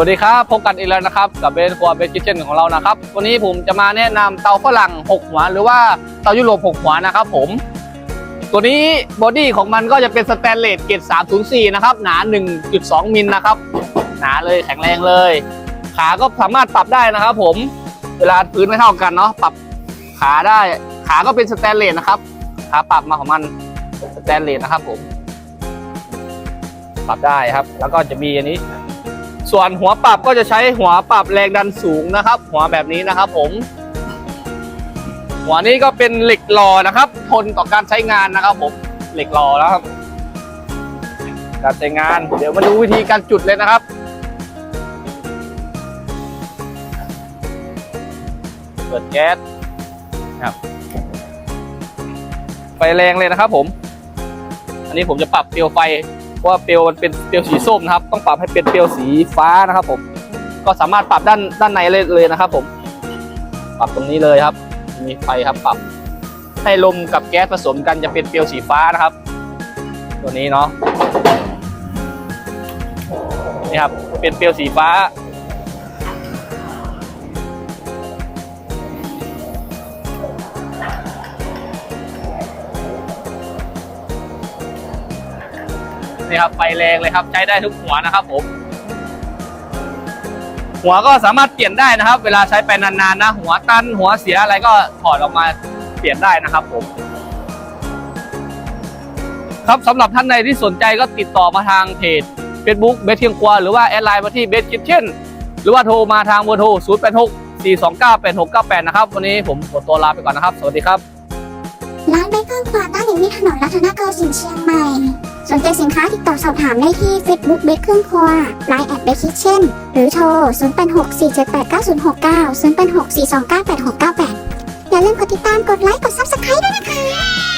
วัสดีครับ พบกันอีกแล้วนะครับกับเบนครัวเบนคิทเช่นของเรานะครับ วันนี้ผมจะมาแนะนำเตาฝรั่ง 6 หัว หรือว่าเตายุโรป 6 หัวนะครับผม ตัวนี้บอดี้ของมันก็จะเป็นสแตนเลสเกรด304 นะครับ หนา 1.2 มิลนะครับ หนาเลยแข็งแรงเลย ขาก็สามารถปรับได้นะครับผม เวลาพื้นไม่เท่ากันเนาะ ปรับขาได้ ขาก็เป็นสแตนเลสนะครับ ขาปรับมาของมันสแตนเลสนะครับผม ปรับได้ครับ แล้วก็จะมีอันนี้ ส่วนหัวปรับก็จะใช้หัวปรับแรงดันสูงนะครับ หัวแบบนี้นะครับ ผม หัวนี้ก็เป็นเหล็กหล่อนะครับ ทนต่อการใช้งานนะครับ ผมเหล็กหล่อนะครับ การใช้งาน เดี๋ยวมาดูวิธีการจุดเลยนะครับ เปิดแก๊สครับไฟแรงเลยนะครับ ผม อันนี้ผมจะปรับเปลวไฟ เพราะว่าเปลวมันเป็นเปลวสีส้มนะครับ ต้องปรับให้เป็นเปลวสีฟ้านะครับ ผม ก็สามารถปรับด้านด้านในเลยเลยนะครับ ผม ปรับตรงนี้เลยครับ มีไฟครับปรับ ให้ลมกับแก๊สผสมกันจะเป็นเปลวสีฟ้านะครับ ตัวนี้เนาะนี่ครับเป็นเปลวสีฟ้า นี่ครับไฟแรงเลยครับใช้ได้ทุกหัวนะครับผม หัวก็สามารถเปลี่ยนได้นะครับ เวลาใช้ไปนานๆนะ หัวตันหัวเสียอะไรก็ถอดออกมาเปลี่ยนได้นะครับผม ครับสำหรับท่านใดที่สนใจก็ติดต่อมาทางเพจ Facebook เบสเทียงครัวหรือว่าแอดไลน์มาที่เบสคิทเช่นหรือว่าโทรมาทางเบอร์โทร 0 8 6 4 2 9 8 6 9 8 นะครับ วันนี้ผมขอตัวลาไปก่อนนะครับ สวัสดีครับร้านเบเกอร์ควาตั้งอยู่ที่ถนนรัตนโกสินทร์เชียงใหม่ สนใจสินค้าติดต่อสอบถามได้ที่ Facebook เบเกองครัวาไลน์แอดเบคิเช่นหรือโทร 0864789069 0864298698 อย่าลืมกดติดตามกดไลค์กด Subscribe ด้วยนะคะ